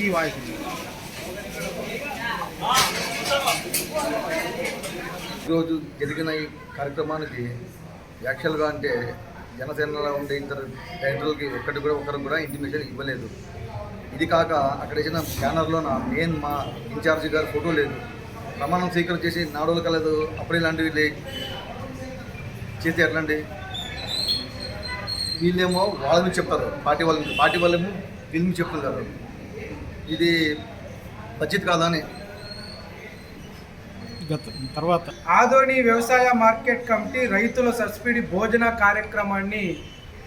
ఈ ఈరోజు జరిగిన ఈ కార్యక్రమానికి యాక్చువల్గా అంటే జనసేనలో ఉండే ఇంత డైరెక్టర్లకి ఒక్కటి కూడా ఒకరికి కూడా ఇంటిమేషన్ ఇవ్వలేదు. ఇది కాక అక్కడ ఇచ్చిన బ్యానర్లోన మెయిన్ మా ఇన్ఛార్జి గారు ఫోటో లేదు. ప్రమాణం స్వీకరించేసి నాడోలు కలదు కలదు లాంటివి లేదు చేస్తే ఎట్లండి? వీళ్ళేమో వాళ్ళ నుంచి చెప్తారు పార్టీ వాళ్ళ పార్టీ వాళ్ళేమో వీళ్ళ నుంచి చెప్తున్నారు ఇది కాదా అని. గత తర్వాత ఆదోని వ్యవసాయ మార్కెట్ కమిటీ రైతుల సబ్సిడీ భోజన కార్యక్రమాన్ని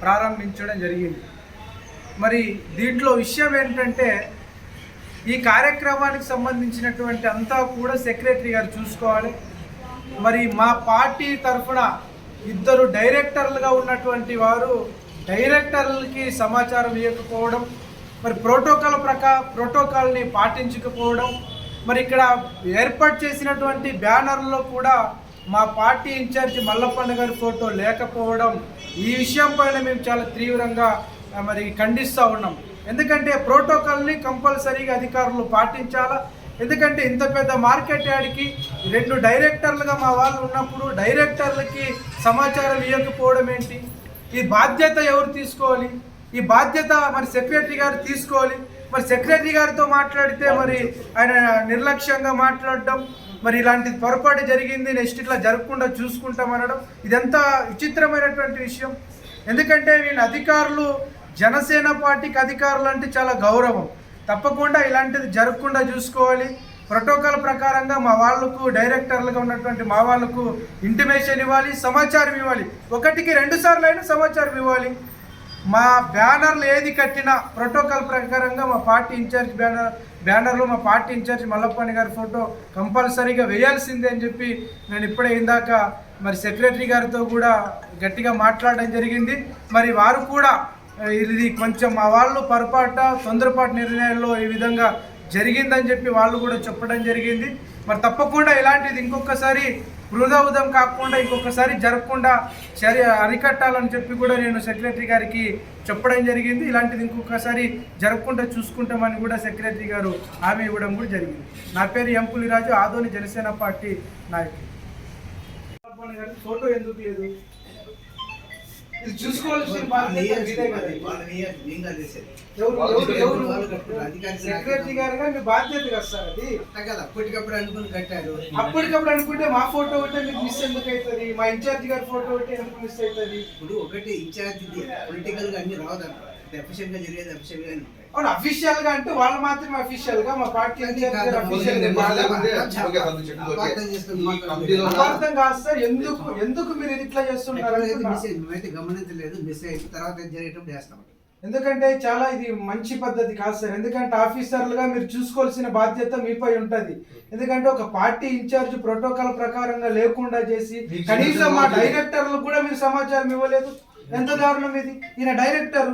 ప్రారంభించడం జరిగింది. మరి దీంట్లో విషయం ఏంటంటే ఈ కార్యక్రమానికి సంబంధించినటువంటి అంతా కూడా సెక్రటరీ గారు చూసుకోవాలి. మరి మా పార్టీ తరఫున ఇద్దరు డైరెక్టర్లుగా ఉన్నటువంటి వారు డైరెక్టర్లకి సమాచారం ఇవ్వకపోవడం మరి ప్రోటోకాల్ ప్రకా ప్రోటోకాల్ని పాటించకపోవడం మరి ఇక్కడ ఏర్పాటు చేసినటువంటి బ్యానర్లో కూడా మా పార్టీ ఇన్ఛార్జి మల్లప్పన్న గారి ఫోటో లేకపోవడం ఈ విషయం పైన మేము చాలా తీవ్రంగా మరి ఖండిస్తూ ఉన్నాం. ఎందుకంటే ప్రోటోకాల్ని కంపల్సరీగా అధికారులు పాటించాలా? ఎందుకంటే ఇంత పెద్ద మార్కెట్ యార్డ్కి రెండు డైరెక్టర్లుగా మా వాళ్ళు ఉన్నప్పుడు డైరెక్టర్లకి సమాచారం ఇవ్వకపోవడం ఏంటి? ఈ బాధ్యత ఎవరు తీసుకోవాలి? ఈ బాధ్యత మరి సెక్రటరీ గారు తీసుకోవాలి. మరి సెక్రటరీ గారితో మాట్లాడితే మరి ఆయన నిర్లక్ష్యంగా మాట్లాడడం మరి ఇలాంటి పొరపాటు జరిగింది నెక్స్ట్ ఇట్లా జరగకుండా చూసుకుంటాం అనడం ఇదంతా విచిత్రమైనటువంటి విషయం. ఎందుకంటే వీళ్ళ అధికారులు జనసేన పార్టీకి అధికారులు అంటే చాలా గౌరవం. తప్పకుండా ఇలాంటిది జరగకుండా చూసుకోవాలి. ప్రోటోకాల్ ప్రకారంగా మా వాళ్ళకు డైరెక్టర్లుగా ఉన్నటువంటి మా వాళ్ళకు ఇంటిమేషన్ ఇవ్వాలి సమాచారం ఇవ్వాలి. ఒకటికి రెండు సార్లు అయినా సమాచారం ఇవ్వాలి. మా బ్యానర్లు ఏది కట్టినా ప్రోటోకాల్ ప్రకారంగా మా పార్టీ ఇన్ఛార్జ్ బ్యానర్ బ్యానర్లో మా పార్టీ ఇన్ఛార్జ్ మల్లప్పని గారి ఫోటో కంపల్సరీగా వేయాల్సిందే అని చెప్పి నేను ఇప్పుడే ఇందాక మరి సెక్రటరీ గారితో కూడా గట్టిగా మాట్లాడడం జరిగింది. మరి వారు కూడా ఇది కొంచెం మా వాళ్ళు పొరపాట తొందరపాటు నిర్ణయాల్లో ఈ విధంగా జరిగిందని చెప్పి వాళ్ళు కూడా చెప్పడం జరిగింది. మరి తప్పకుండా ఇలాంటిది ఇంకొకసారి వృధావుదం కాకుండా ఇంకొకసారి జరగకుండా చర్య అరికట్టాలని చెప్పి కూడా నేను సెక్రటరీ గారికి చెప్పడం జరిగింది. ఇలాంటిది ఇంకొకసారి జరగకుండా చూసుకుంటామని కూడా సెక్రటరీ గారు హామీ ఇవ్వడం కూడా జరిగింది. నా పేరు ఎంపులి రాజు ఆదోని జనసేన పార్టీ నాయకుడు ఫోటో ఎందుకు లేదు? ఇది చూసుకోవాల్సిన? సెక్రటరీ గారుగా మీ బాధ్యత కదా సార్ అది. అప్పటికప్పుడు అనుకుని కట్టారు. అప్పటికప్పుడు అనుకుంటే మా ఫోటో ఒకటే మీకు మిస్ ఎందుకు అవుతుంది? మా ఇన్ఛార్జ్ గారి ఫోటో ఒకటే ఎందుకు మిస్ అవుతుంది? ఇప్పుడు ఒకటి ఇన్ఛార్జ్ పొలిటికల్గా అన్ని రావదంట ఎఫిషియెంట్గా జరిగేది ఎఫిషియెంట్గా అవును అఫీషియల్గా అంటే వాళ్ళు మాత్రమే అఫీషియల్గా మా పార్టీ. అపార్థం కాదు. సార్ ఎందుకు ఎందుకు మీరు ఇది ఇట్లా చేస్తున్నారు మేమైతే గమనించలేదు. మిస్ అయింది తర్వాత జరిగేటప్పుడు చేస్తాం. ఎందుకంటే చాలా ఇది మంచి పద్ధతి కాదు సార్. ఎందుకంటే ఆఫీసర్లుగా మీరు చూసుకోవాల్సిన బాధ్యత మీపై ఉంటది. ఎందుకంటే ఒక పార్టీ ఇన్ఛార్జ్ ప్రోటోకాల్ ప్రకారంగా లేకుండా చేసి కనీసం మా డైరెక్టర్లకు కూడా మీరు సమాచారం ఇవ్వలేదు. ఎంత దారుణం ఇది? ఈయన డైరెక్టర్.